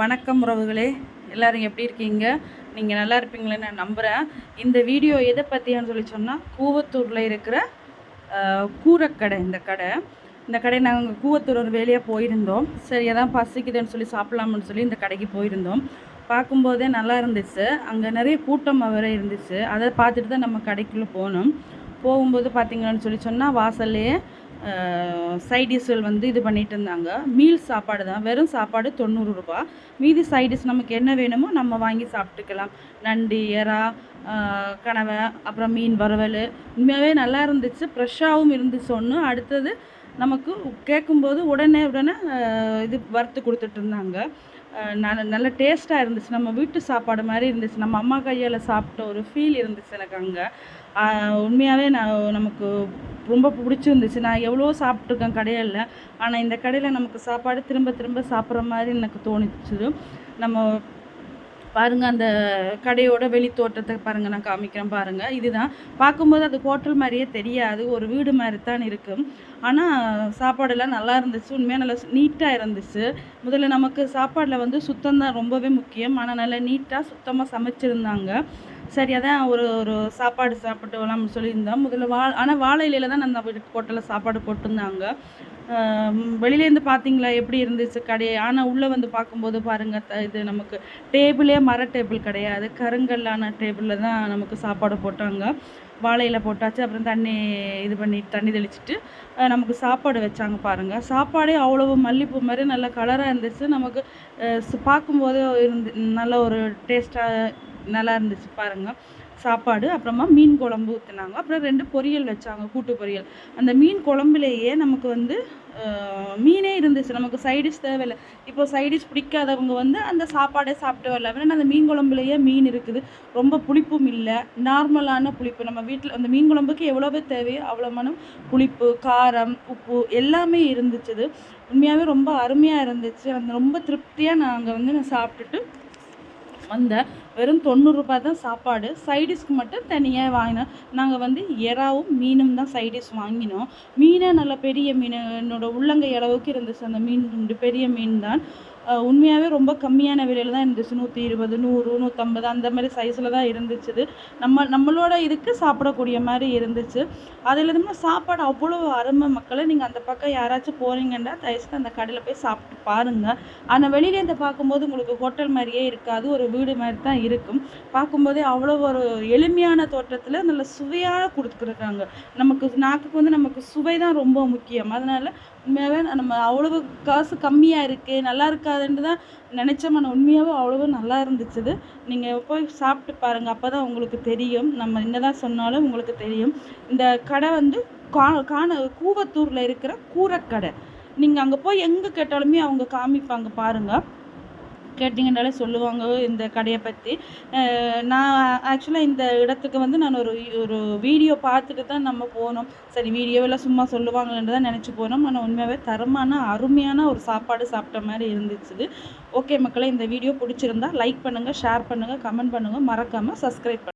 வணக்கம் உறவுகளே. எல்லோரும் எப்படி இருக்கீங்க? நீங்கள் நல்லா இருப்பீங்களேன்னு நான் நம்புகிறேன் இந்த வீடியோ எதை பற்றியான்னு சொல்லி சொன்னால் கூவத்தூரில் இருக்கிற கூரக்கடை இந்த கடை. இந்த கடை நாங்கள் கூவத்தூர் ஒரு வேலையாக போயிருந்தோம். சரி அதான் பசிக்குதுன்னு சொல்லி சாப்பிட்லாம்னு சொல்லி இந்த கடைக்கு போயிருந்தோம். பார்க்கும்போதே நல்லா இருந்துச்சு. அங்கே நிறைய கூட்டம் வேறு இருந்துச்சு. அதை பார்த்துட்டு தான் நம்ம கடைக்குள்ளே போனோம். போகும்போது பார்த்தீங்கன்னு சொல்லி சொன்னால் வாசல்லையே சைடிஷ்கள் வந்து இது பண்ணிகிட்டு இருந்தாங்க. மீல் சாப்பாடு தான். வெறும் சாப்பாடு தொண்ணூறு ரூபாய் மீதி சைடிஷ் நமக்கு என்ன வேணுமோ நம்ம வாங்கி சாப்பிட்டுக்கலாம். நண்டு எறா கனவை அப்புறம் மீன் வறுவல். உண்மையாகவே நல்லா இருந்துச்சு. ஃப்ரெஷ்ஷாகவும் இருந்துச்சு ஒன்று அடுத்தது நமக்கு கேட்கும்போது உடனே உடனே இது வறுத்து கொடுத்துட்டு இருந்தாங்க. நல்ல நல்ல டேஸ்ட்டாக இருந்துச்சு. நம்ம வீட்டு சாப்பாடு மாதிரி இருந்துச்சு. நம்ம அம்மா கையால் சாப்பிட்ட ஒரு ஃபீல் இருந்துச்சு எனக்கு அங்கே. உண்மையாகவே நான் நமக்கு ரொம்ப பிடிச்சிருந்துச்சு. நான் எவ்வளோ சாப்பிட்ருக்கேன் கடையில் ஆனால் இந்த கடையில் நமக்கு சாப்பாடு திரும்ப திரும்ப சாப்பிட்ற மாதிரி எனக்கு தோணுச்சு. நம்ம பாருங்க அந்த கடையோட வெளி தோட்டத்தை பாருங்க நான் காமிக்கிறேன் பாருங்க. இதுதான். பார்க்கும்போது அது ஹோட்டல் மாதிரியே தெரியாது. ஒரு வீடு மாதிரி தான் இருக்கும். ஆனால் சாப்பாடெல்லாம் நல்லா இருந்துச்சு. உண்மையாக நல்லா நீட்டாக இருந்துச்சு. முதல்ல நமக்கு சாப்பாடில் வந்து சுத்தம் தான் ரொம்பவே முக்கியம். ஆனால் நல்லா நீட்டாக சுத்தமாக சமைச்சிருந்தாங்க. சரி அதான் ஒரு ஒரு சாப்பாடு சாப்பிட்டு வரலாம்னு சொல்லியிருந்தோம். முதல்ல வா ஆனால் வாழை இலையில் தான் அந்த ஹோட்டலில் சாப்பாடு போட்டிருந்தாங்க. வெளியிலேருந்து பார்த்தீங்களா எப்படி இருந்துச்சு கடை ஆனால் உள்ளே வந்து பார்க்கும்போது பாருங்கள் த- இது நமக்கு டேபிளே மர டேபிள் கிடையாது. கருங்கல்லான டேபிளில் தான் நமக்கு சாப்பாடு போட்டாங்க. வாழையில் போட்டாச்சு அப்புறம் தண்ணி இது பண்ணி தண்ணி தெளிச்சிட்டு நமக்கு சாப்பாடு வச்சாங்க பாருங்கள் சாப்பாடே அவ்வளவு மல்லிப்பூ மாதிரி நல்ல கலராக இருந்துச்சு. நமக்கு பார்க்கும்போதே இருந்து நல்ல ஒரு டேஸ்ட்டாக நல்லா இருந்துச்சு பாருங்கள் சாப்பாடு அப்புறமா மீன் குழம்பு ஊற்றினாங்க அப்புறம் ரெண்டு பொரியல் வச்சாங்க கூட்டு பொரியல். அந்த மீன் குழம்புலேயே நமக்கு வந்து மீனே இருந்துச்சு. நமக்கு சைடிஷ் தேவையில்லை. இப்போ சைடிஷ் பிடிக்காதவங்க வந்து அந்த சாப்பாடே சாப்பிட்டு வரல ஏன்னா அந்த மீன் குழம்புலேயே மீன் இருக்குது. ரொம்ப புளிப்பும் இல்லை. நார்மலான புளிப்பு. நம்ம வீட்டில் அந்த மீன் குழம்புக்கு எவ்வளோவே தேவையோ அவ்வளோமான புளிப்பு காரம் உப்பு எல்லாமே இருந்துச்சு உண்மையாகவே ரொம்ப அருமையாக இருந்துச்சு. அந்த ரொம்ப திருப்தியாக நாங்கள் வந்து நான் சாப்பிட்டுட்டு வந்தேன் வெறும் தொண்ணூறுரூபா தான் சாப்பாடு. சைடிஷ்க்கு மட்டும் தனியாக வாங்கினோம் நாங்கள் வந்து எறாவும் மீனும் தான் சைடிஷ் வாங்கினோம். மீனே நல்ல பெரிய மீன் என்னோட உள்ளங்கை அளவுக்கு இருந்துச்சு. அந்த மீன் பெரிய மீன் தான். உண்மையாகவே ரொம்ப கம்மியான விலையில் தான் இருந்துச்சு. நூற்றி இருபது நூறு நூற்றம்பது அந்த மாதிரி சைஸில் தான் இருந்துச்சு நம்ம நம்மளோட இதுக்கு சாப்பிடக்கூடிய மாதிரி இருந்துச்சு. அதில் இருந்து சாப்பாடு அவ்வளோ அருமை மக்களை நீங்கள் அந்த பக்கம் யாராச்சும் போகிறீங்கன்னா தயவுசெய்து அந்த கடையில் போய் சாப்பிட்டு பாருங்கள் ஆனால் வெளியிலேருந்து பார்க்கும்போது உங்களுக்கு ஹோட்டல் மாதிரியே இருக்காது. ஒரு வீடு மாதிரி தான் இருக்கும். பார்க்கும்போதே அவ்வளோ ஒரு எளிமையான தோற்றத்தில் நல்ல சுவையாக கொடுத்துருக்காங்க. நமக்கு நாக்குக்கு வந்து நமக்கு சுவை தான் ரொம்ப முக்கியம். அதனால் உண்மையாகவே நம்ம அவ்வளவு காசு கம்மியாக இருக்குது நல்லா இருக்காதுன்ட்டு தான் நினச்சோம். ஆனால் உண்மையாகவே அவ்வளவு நல்லா இருந்துச்சு நீங்கள் போய் சாப்பிட்டு பாருங்கள் அப்போ தான் உங்களுக்கு தெரியும். நம்ம என்ன தான் சொன்னாலும் உங்களுக்கு தெரியும். இந்த கடை வந்து கா காண கூவத்தூரில் இருக்கிற கூரக்கடை. நீங்கள் அங்கே போய் எங்கே கேட்டாலுமே அவங்க காமிப்பாங்க பாருங்கள் கேட்டிங்கனாலே சொல்லுவாங்க இந்த கடையை பற்றி நான் ஆக்சுவலாக இந்த இடத்துக்கு வந்து நான் ஒரு ஒரு வீடியோ பார்த்துட்டு தான் நம்ம போனோம். சரி வீடியோவில் சும்மா சொல்லுவாங்கன்னு தான் நினச்சி போனோம். ஆனால் உண்மையாகவே தரமான அருமையான ஒரு சாப்பாடு சாப்பிட்ட மாதிரி இருந்துச்சு. ஓகே மக்களே இந்த வீடியோ பிடிச்சிருந்தா லைக் பண்ணுங்கள் ஷேர் பண்ணுங்கள் கமெண்ட் பண்ணுங்கள் மறக்காமல் சப்ஸ்கிரைப் பண்ணுங்கள்